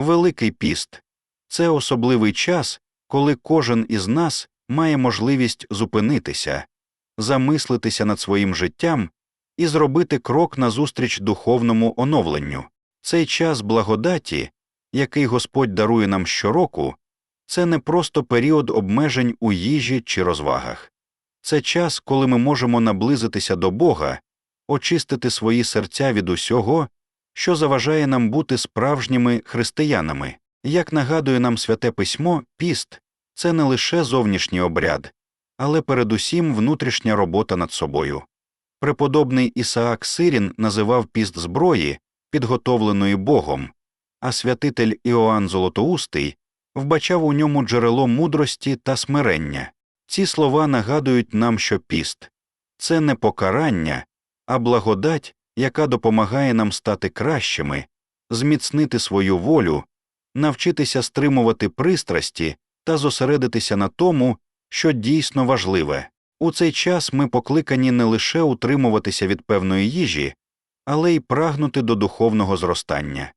Великий піст це особливий час, коли кожен із нас має можливість зупинитися, замислитися над своїм життям і зробити крок назустріч духовному оновленню. Цей час благодаті, який Господь дарує нам щороку, це не просто період обмежень у їжі чи розвагах. Це час, коли ми можемо наблизитися до Бога, очистити свої серця від усього, що заважає нам бути справжніми християнами. Як нагадує нам святе письмо, піст це не лише зовнішній обряд, але передусім внутрішня робота над собою. Преподобний Ісаак Сирін називав піст зброї, підготовленої Богом, а святитель Іоанн Золотоустий вбачав у ньому джерело мудрості та смирення. Ці слова нагадують нам, що піст це не покарання, а благодать, яка допомагає нам стати кращими, зміцнити свою волю, навчитися стримувати пристрасті та зосередитися на тому, що дійсно важливе. У цей час ми покликані не лише утримуватися від певної їжі, але й прагнути до духовного зростання.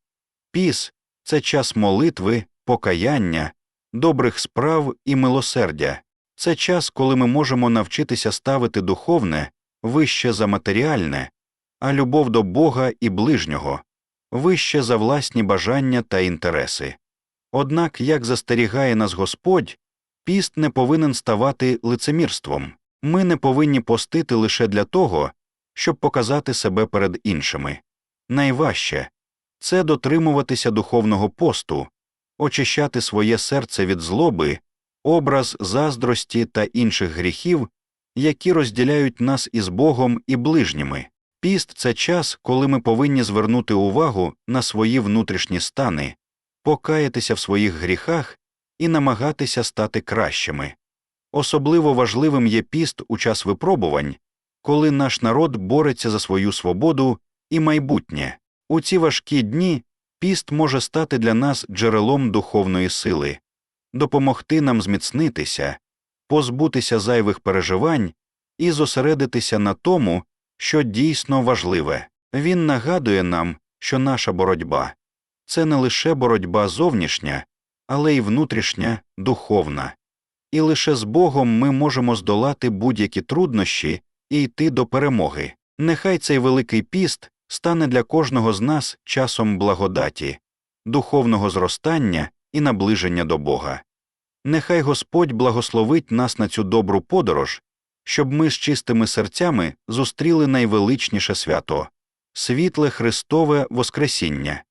Піс це час молитви, покаяння, добрих справ і милосердя. Це час, коли ми можемо навчитися ставити духовне вище за матеріальне, а любов до Бога і ближнього вище за власні бажання та інтереси. Однак, як застерігає нас Господь, піст не повинен ставати лицемірством. Ми не повинні постити лише для того, щоб показати себе перед іншими. Найважче це дотримуватися духовного посту, очищати своє серце від злоби, образ заздрості та інших гріхів, які розділяють нас із Богом і ближніми. Піст це час, коли ми повинні звернути увагу на свої внутрішні стани, покаятися в своїх гріхах і намагатися стати кращими. Особливо важливим є піст у час випробувань, коли наш народ бореться за свою свободу і майбутнє. У ці важкі дні піст може стати для нас джерелом духовної сили, допомогти нам зміцнитися, позбутися зайвих переживань і зосередитися на тому, що дійсно важливе. Він нагадує нам, що наша боротьба це не лише боротьба зовнішня, але й внутрішня, духовна. І лише з Богом ми можемо здолати будь-які труднощі і йти до перемоги. Нехай цей великий піст стане для кожного з нас часом благодаті, духовного зростання і наближення до Бога. Нехай Господь благословить нас на цю добру подорож, щоб ми з чистими серцями зустріли найвеличніше свято світле Христове Воскресіння.